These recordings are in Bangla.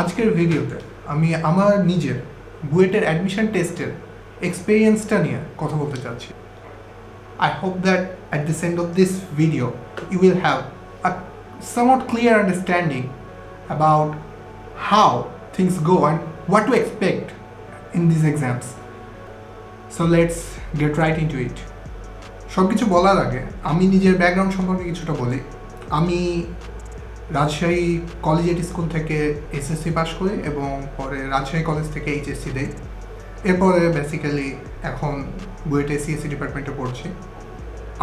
আজকের ভিডিওতে আমি আমার নিজের বুয়েটের অ্যাডমিশন টেস্টের এক্সপিরিয়েন্সটা নিয়ে কথা বলতে চাচ্ছি। I hope that at the end of this video you will have a somewhat clear understanding about how things go and what to expect in this exams so let's get right into it সব কিছু বলার আগে আমি নিজের ব্যাকগ্রাউন্ড সম্পর্কে কিছুটা বলি। আমি রাজশাহী কলেজিয়েট স্কুল থেকে এসএসসি পাশ করি এবং পরে রাজশাহী কলেজ থেকে এইচএসসি দেই এরপরে বেসিক্যালি এখন বুয়েটে সিএসসি ডিপার্টমেন্টে পড়ছি।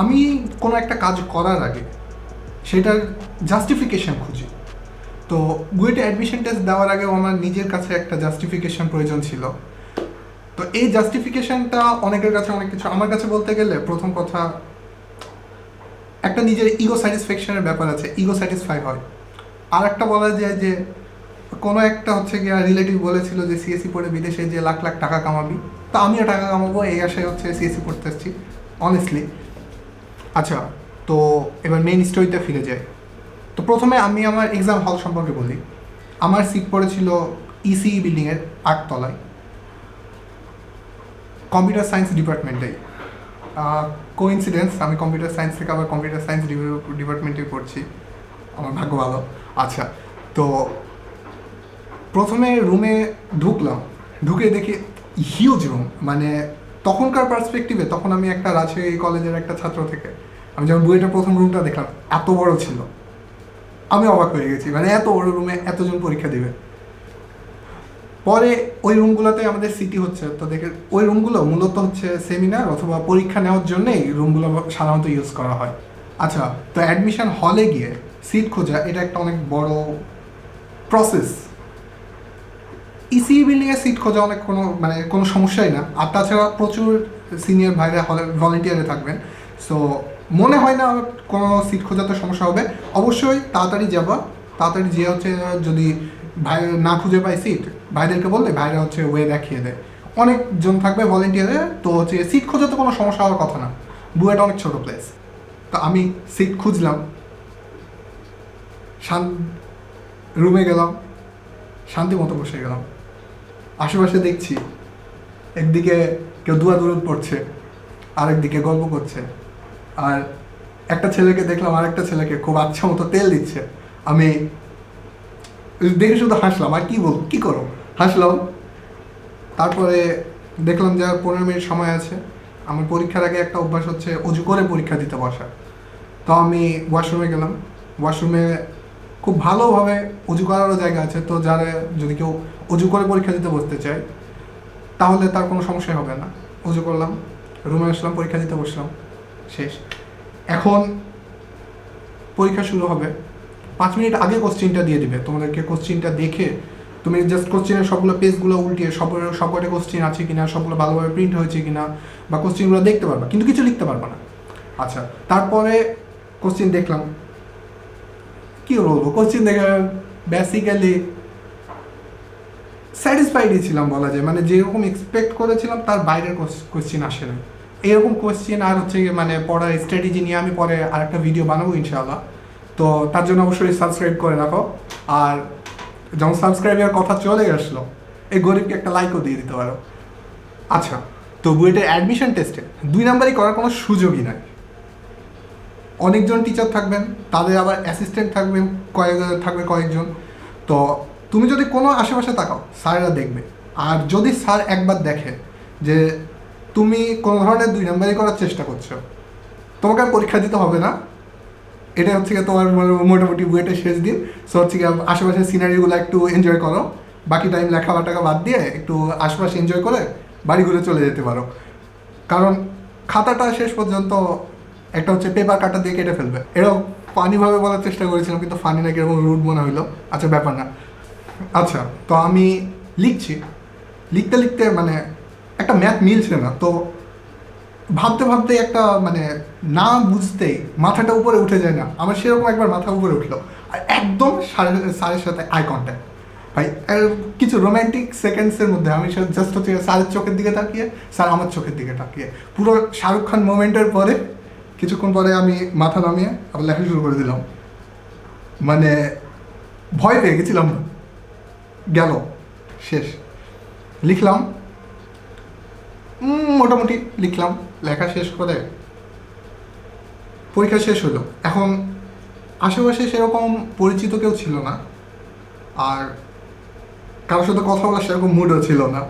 আমি কোনো একটা কাজ করার আগে সেটার জাস্টিফিকেশন খুঁজি। তো বুয়েটে অ্যাডমিশন টেস্ট দেওয়ার আগেও আমার নিজের কাছে একটা জাস্টিফিকেশন প্রয়োজন ছিল। তো এই জাস্টিফিকেশনটা অনেকের কাছে অনেক কিছু আমার কাছে বলতে গেলে প্রথম কথা একটা নিজের ইগো স্যাটিসফ্যাকশনের ব্যাপার আছে ইগো স্যাটিসফাই হয়। আর একটা বলা যায় যে, কোনো একটা হচ্ছে গিয়ে রিলেটিভ বলেছিল যে সিএসসি পড়ে বিদেশে যে লাখ লাখ টাকা কামাবি, তো আমিও টাকা কামাবো, এই আশায় হচ্ছে সিএসসি পড়তে এসেছি অনেস্টলি আচ্ছা তো এবার মেইন স্টোরিতে ফিরে যাই তো প্রথমে আমি আমার এক্সাম হল সম্পর্কে বলি। আমার সিট পড়েছিল E ইসি বিল্ডিংয়ের আটতলায়। কম্পিউটার সায়েন্স ডিপার্টমেন্টেই কোইন্সিডেন্স আমি কম্পিউটার সায়েন্স থেকে আবার কম্পিউটার সায়েন্স ডিপার্টমেন্টে পড়ছি। আমার ভাগ্য ভালো। আচ্ছা তো প্রথমে রুমে ঢুকলাম। ঢুকে দেখি হিউজ রুম মানে তখনকার পার্সপেক্টিভে তখন আমি একটা রাজশাহী কলেজের একটা ছাত্র থেকে, আমি যখন বুয়েটের প্রথম রুমটা দেখলাম, এত বড় ছিল। আমি অবাক হয়ে গেছি মানে এত বড় রুমে এতজন পরীক্ষা দিবে। পরে ওই রুমগুলোতে আমাদের সিটি হচ্ছে, তো দেখে ওই রুমগুলো মূলত হচ্ছে সেমিনার অথবা পরীক্ষা নেওয়ার জন্যই রুমগুলো সাধারণত ইউজ করা হয়। আচ্ছা তো অ্যাডমিশন হলে গিয়ে সিট খোঁজা, এটা একটা অনেক বড় প্রসেস ইসি বিল্ডিংয়ে সিট খোঁজা অনেক কোনো মানে কোনো সমস্যাই না। আর তাছাড়া প্রচুর সিনিয়র ভাইরা হলে ভলেন্টিয়ারে থাকবেন। সো মনে হয় না কোনো সিট খোঁজাতে সমস্যা হবে। অবশ্যই তাড়াতাড়ি যাবা। তাড়াতাড়ি যে হচ্ছে যদি ভাই না খুঁজে পায় সিট ভাইদেরকে বললে ভাইরা হচ্ছে ওয়ে দেখিয়ে দেয়। অনেকজন থাকবে ভলেন্টিয়ারে তো হচ্ছে সিট খুঁজে খোঁজাতে কোনো সমস্যা হওয়ার কথা না। বুয়েট অনেক ছোটো প্লেস তো আমি সিট খুঁজলাম, শান রুমে গেলাম, শান্তি মতো বসে গেলাম। আশেপাশে দেখছি, একদিকে কেউ দুয়া দূরত পড়ছে, আরেকদিকে গল্প করছে। আর একটা ছেলেকে দেখলাম, আরেকটা ছেলেকে খুব আচ্ছা মতো তেল দিচ্ছে। আমি দেখে শুধু হাসলাম, আর কী বলব কী করো? হাসলাম। তারপরে দেখলাম যে পনেরো মিনিট সময় আছে। আমার পরীক্ষার আগে একটা অভ্যাস হচ্ছে অজু করে পরীক্ষা দিতে বসা। তো আমি ওয়াশরুমে গেলাম। ওয়াশরুমে খুব ভালোভাবে অজু করারও জায়গা আছে। তো যারা যদি কেউ অজু করে পরীক্ষা দিতে বসতে চায়, তাহলে তার কোনো সমস্যা হবে না। অজু করলাম রুমে আসলাম, পরীক্ষা দিতে বসলাম। শেষ। এখন পরীক্ষা শুরু হবে। পাঁচ মিনিট আগে কোশ্চিনটা দিয়ে দিবে। তোমাদেরকে কোশ্চিনটা দেখে তুমি জাস্ট কোশ্চিনের সবগুলো পেজগুলো উল্টিয়ে সব সবকটা কোশ্চিন আছে কিনা, সবগুলো ভালোভাবে প্রিন্ট হয়েছে কিনা বা কোশ্চিনগুলো দেখতে পারবা, কিন্তু কিছু লিখতে পারবা না। আচ্ছা তারপরে কোশ্চিন দেখলাম। কি বলব? কোশ্চিন দেখে বেসিক্যালি স্যাটিসফাইডই ছিলাম বলা যায়। মানে যেরকম এক্সপেক্ট করেছিলাম তার বাইরের কোশ্চিন আসে না এরকম কোশ্চেন আর হচ্ছে মানে পড়ার স্ট্র্যাটেজি নিয়ে আমি পরে আরেকটা ভিডিও বানাবো ইনশাআল্লাহ। তো তার জন্য অবশ্যই সাবস্ক্রাইব করে রাখো। আর যখন সাবস্ক্রাইবের কথা চলে আসলো, এই গরিবকে একটা লাইকও দিয়ে দিতে পারো। আচ্ছা তো বুয়েটের অ্যাডমিশন টেস্টে দুই নাম্বারই করার কোনো সুযোগই নাই। অনেকজন টিচার থাকবেন, তাদের আবার অ্যাসিস্ট্যান্ট থাকবেন, কয়েক, থাকবে কয়েকজন। তো তুমি যদি কোনো আশেপাশে তাকাও, স্যারেরা দেখবে। আর যদি স্যার একবার দেখে যে তুমি কোনো ধরনের দুই নাম্বারই করার চেষ্টা করছ, তোমাকে পরীক্ষা দিতে হবে না। এটা হচ্ছে গিয়ে তোমার মোটামুটি বুয়েটের শেষ দিন। সো হচ্ছে গিয়ে আশেপাশের সিনারিগুলো একটু এনজয় করো। বাকি টাইম লেখা টাকা বাদ দিয়ে একটু আশেপাশে এনজয় করে বাড়ি ঘুরে চলে যেতে পারো। কারণ খাতাটা শেষ পর্যন্ত একটা হচ্ছে পেপার কাটা দিয়ে কেটে ফেলবে। এরকম ফানিভাবে বলার চেষ্টা করেছিলাম, কিন্তু ফানি নাকি এরকম রুট মনে হইল। আচ্ছা ব্যাপার না। আচ্ছা তো আমি লিখছি। লিখতে লিখতে মানে একটা ম্যাথ মিলছে না। তো ভাবতে ভাবতে একটা মানে না বুঝতেই মাথাটা উপরে উঠে যায় না। আমার সেরকম একবার মাথা উপরে উঠল। আর একদম স্যারের স্যারের সাথে আই কন্ট্যাক্ট ভাই কিছু রোম্যান্টিক সেকেন্ডসের মধ্যে আমি জাস্ট হচ্ছে স্যারের চোখের দিকে তাকিয়ে, স্যার আমার চোখের দিকে তাকিয়ে। পুরো শাহরুখ খান মোমেন্টের পরে, কিছুক্ষণ পরে আমি মাথা নামিয়ে আবার লেখা শুরু করে দিলাম। মানে ভয় পেয়ে গেছিলাম। গেল। শেষ। লিখলাম মোটামুটি লিখলাম। লেখা শেষ করে পরীক্ষা শেষ হলো। এখন আশেপাশে সেরকম পরিচিত কেউ ছিল না। আর কারোর সাথে কথা বলার সেরকম মুডও ছিল না।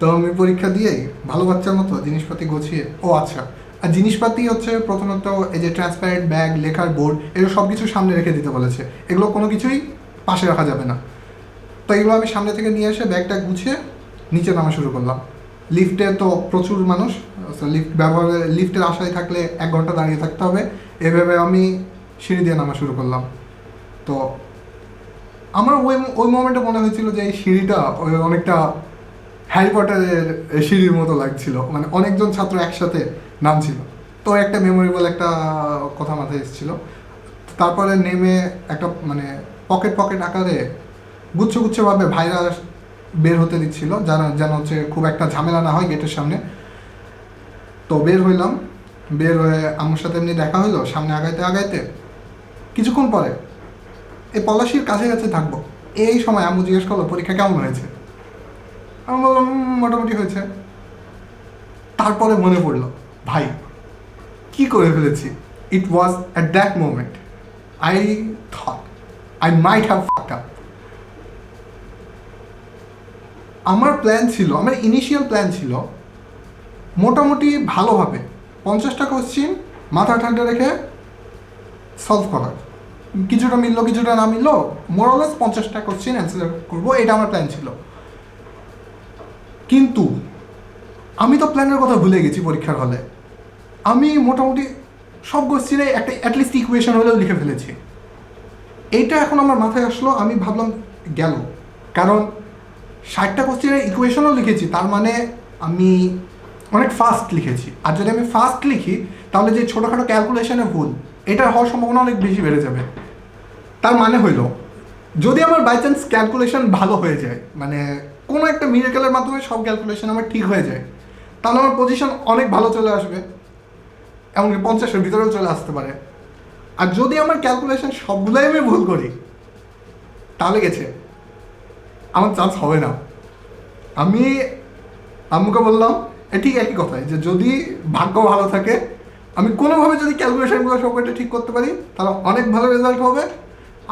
তো আমি পরীক্ষা দিয়েই ভালো বাচ্চার মতো জিনিসপাতি গুছিয়ে ও আচ্ছা। আর জিনিসপাতি হচ্ছে প্রথমত এই যে ট্রান্সপারেন্ট ব্যাগ লেখার বোর্ড এগুলো সব কিছু সামনে রেখে দিতে বলেছে। এগুলো কোনো কিছুই পাশে রাখা যাবে না। তো এগুলো আমি সামনে থেকে নিয়ে এসে ব্যাগটা গুছিয়ে নিচে নামা শুরু করলাম। লিফটে তো প্রচুর মানুষ লিফট ব্যবহারে, লিফটের আশায় থাকলে এক ঘণ্টা দাঁড়িয়ে থাকতে হবে। এভাবে আমি সিঁড়ি দিয়ে নামা শুরু করলাম। তো আমার ওই ওই মোমেন্টে মনে হয়েছিল যে এই সিঁড়িটা অনেকটা হ্যারি পটারের সিঁড়ির মতো লাগছিল। মানে অনেকজন ছাত্র একসাথে নামছিল। তো একটা মেমোরেবল একটা কথা মাথায় এসেছিল। তারপরে নেমে একটা মানে পকেট পকেট আকারে গুচ্ছ গুচ্ছভাবে ভাইরা বের হতে দিচ্ছিল। যেন যেন হচ্ছে খুব একটা ঝামেলা না হয় গেটের সামনে। তো বের হইলাম। বের হয়ে আমার সাথে এমনি দেখা হইল, সামনে আগাইতে আগাইতে। কিছুক্ষণ পরে এই পলাশির কাছে কাছে থাকব। এই সময় আম্মু জিজ্ঞেস করল, পরীক্ষা কেমন হয়েছে? আমি বললাম মোটামুটি হয়েছে। তারপরে মনে পড়ল, ভাই, কি করে ফেলেছি? It was at that moment I thought I might have fucked up আমার প্ল্যান ছিল, আমার ইনিশিয়াল প্ল্যান ছিল মোটামুটি ভালোভাবে পঞ্চাশটা কোশ্চিন মাথা ঠান্ডা রেখে সলভ করার। কিছুটা মিললো, কিছুটা না মিললো মোরালেস পঞ্চাশটা কোশ্চিন অ্যান্সার করব, এটা আমার প্ল্যান ছিল। কিন্তু আমি তো প্ল্যানের কথা ভুলে গেছি পরীক্ষার হলে। আমি মোটামুটি সব কোশ্চিনে একটা অ্যাটলিস্ট ইকুয়েশন হলেও লিখে ফেলেছি। এইটা এখন আমার মাথায় আসলো, আমি ভাবলাম গেল। কারণ ষাটটা কোশ্চেনের ইকুয়েশনও লিখেছি, তার মানে আমি অনেক ফাস্ট লিখেছি। আর যদি আমি ফাস্ট লিখি, তাহলে যে ছোটোখাটো ক্যালকুলেশনে ভুল এটা হওয়ার সম্ভাবনা অনেক বেশি বেড়ে যাবে। তার মানে হইল, যদি আমার বাই চান্স ক্যালকুলেশন ভালো হয়ে যায় মানে কোনো একটা মিরাকেলের মাধ্যমে সব ক্যালকুলেশন আমার ঠিক হয়ে যায়, তাহলে আমার পজিশন অনেক ভালো চলে আসবে, এমনকি পঞ্চাশের ভিতরেও চলে আসতে পারে। আর যদি আমার ক্যালকুলেশন সবগুলোই আমি ভুল করি, তাহলে গেছে। আমার চান্স হবে না। আমি আম্মুকে বললাম, এ ঠিক একই কথাই, যে যদি ভাগ্য ভালো থাকে, আমি কোনোভাবে যদি ক্যালকুলেশনগুলো সবকটা ঠিক করতে পারি, তাহলে অনেক ভালো রেজাল্ট হবে।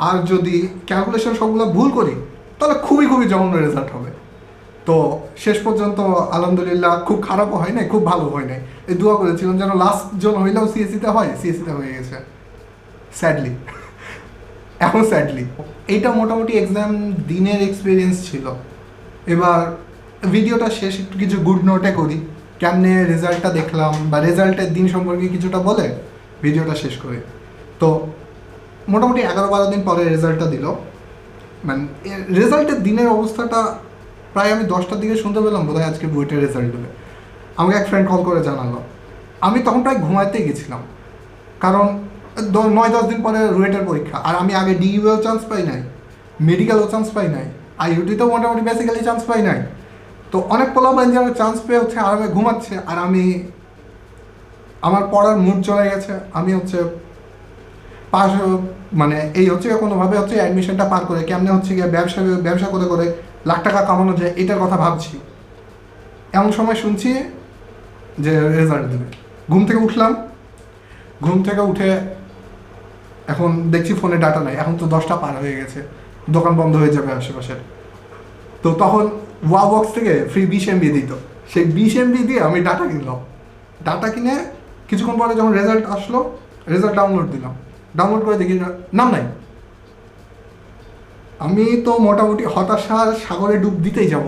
আর যদি ক্যালকুলেশন সবগুলো ভুল করি, তাহলে খুবই খুবই জঘন্য রেজাল্ট হবে। তো শেষ পর্যন্ত আলহামদুলিল্লাহ খুব খারাপও হয় নাই, খুব ভালো হয় নাই। এই দোয়া করেছিলাম যেন লাস্ট জন হইলেও সিএসিতে হয় সিএসিতে হয়ে গেছে। স্যাডলি এখন স্যাডলি এইটা মোটামুটি এক্সাম দিনের এক্সপিরিয়েন্স ছিল। এবার ভিডিওটা শেষ, একটু কিছু গুড নোটে করি। কেমনে রেজাল্টটা দেখলাম বা রেজাল্টের দিন সম্পর্কে কিছুটা বলে ভিডিওটা শেষ করে। তো মোটামুটি এগারো বারো দিন পরে রেজাল্টটা দিল। মানে রেজাল্টের দিনের অবস্থাটা প্রায় আমি দশটার দিকে শুনতে পেলাম, বোধহয় আজকে বইটার রেজাল্ট দেবে। আমাকে এক ফ্রেন্ড কল করে জানালো। আমি তখন প্রায় ঘুমাইতেই গেছিলাম। কারণ নয়, দশ দিন পরে রুয়েটের পরীক্ষা। আর আমি আগে ডিইউও চান্স পাই নাই মেডিকেলও চান্স পাই নাই আইইউটিতেও মোটামুটি বেসিক্যালি চান্স পাই নাই। তো অনেক পোলাপাইন যারা চান্স পেয়ে হচ্ছে আরামে ঘুমাচ্ছে, আর আমি আমার পড়ার মুড চলে গেছে, আমি হচ্ছে পাশ মানে এই হচ্ছে কোনোভাবে হচ্ছে অ্যাডমিশনটা পার করে, কেমনে হচ্ছে গিয়ে ব্যবসা ব্যবসা করে করে লাখ টাকা কামানো যায়, এটার কথা ভাবছি। এমন সময় শুনছি যে রেজাল্ট দেবে। ঘুম থেকে উঠলাম, ঘুম থেকে উঠে এখন দেখছি ফোনে ডাটা নাই। এখন তো দশটা পার হয়ে গেছে। দোকান বন্ধ হয়ে যাবে আশেপাশের। তো তখন ওয়া বক্স থেকে ফ্রি বিশ এমবি দিত। সেই বিশ এমবি দিয়ে আমি ডাটা কিনলাম। ডাটা কিনে কিছুক্ষণ পরে যখন রেজাল্ট আসলো রেজাল্ট ডাউনলোড দিলাম। ডাউনলোড করে দেখি নাম নাই। আমি তো মোটামুটি হতাশার সাগরে ডুব দিতেই যাব।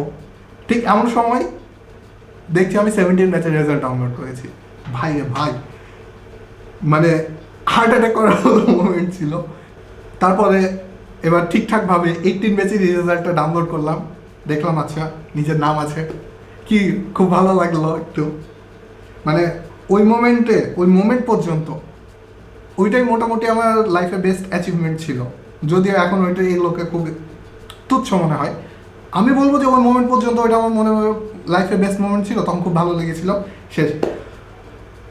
ঠিক এমন সময় দেখছি আমি সেভেন্টিন ম্যাচের রেজাল্ট ডাউনলোড করেছি। ভাই ভাই। মানে হার্ট অ্যাটাক করার মোমেন্ট ছিল। তারপরে এবার ঠিকঠাকভাবে এইটিন ম্যাচের রেজাল্টটা ডাউনলোড করলাম। দেখলাম আচ্ছা নিজের নাম আছে। কি, খুব ভালো লাগল একটু। মানে ওই মোমেন্টে ওই মোমেন্ট পর্যন্ত, ওইটাই মোটামুটি আমার লাইফে বেস্ট অ্যাচিভমেন্ট ছিল। যদিও এখন ওইটা এই লোকে খুব তুচ্ছ মনে হয়। আমি বলব যে ওই মোমেন্ট পর্যন্ত ওইটা আমার মনে লাইফে বেস্ট মোমেন্ট ছিল, তখন খুব ভালো লেগেছিল। শেষ।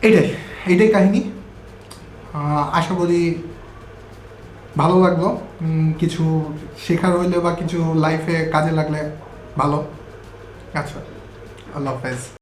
এইটাই এইটাই কাহিনী। আশা করি ভালো লাগল। কিছু শেখার হইলে বা কিছু লাইফে কাজে লাগলে ভালো। আচ্ছা আল্লাহ হাফেজ।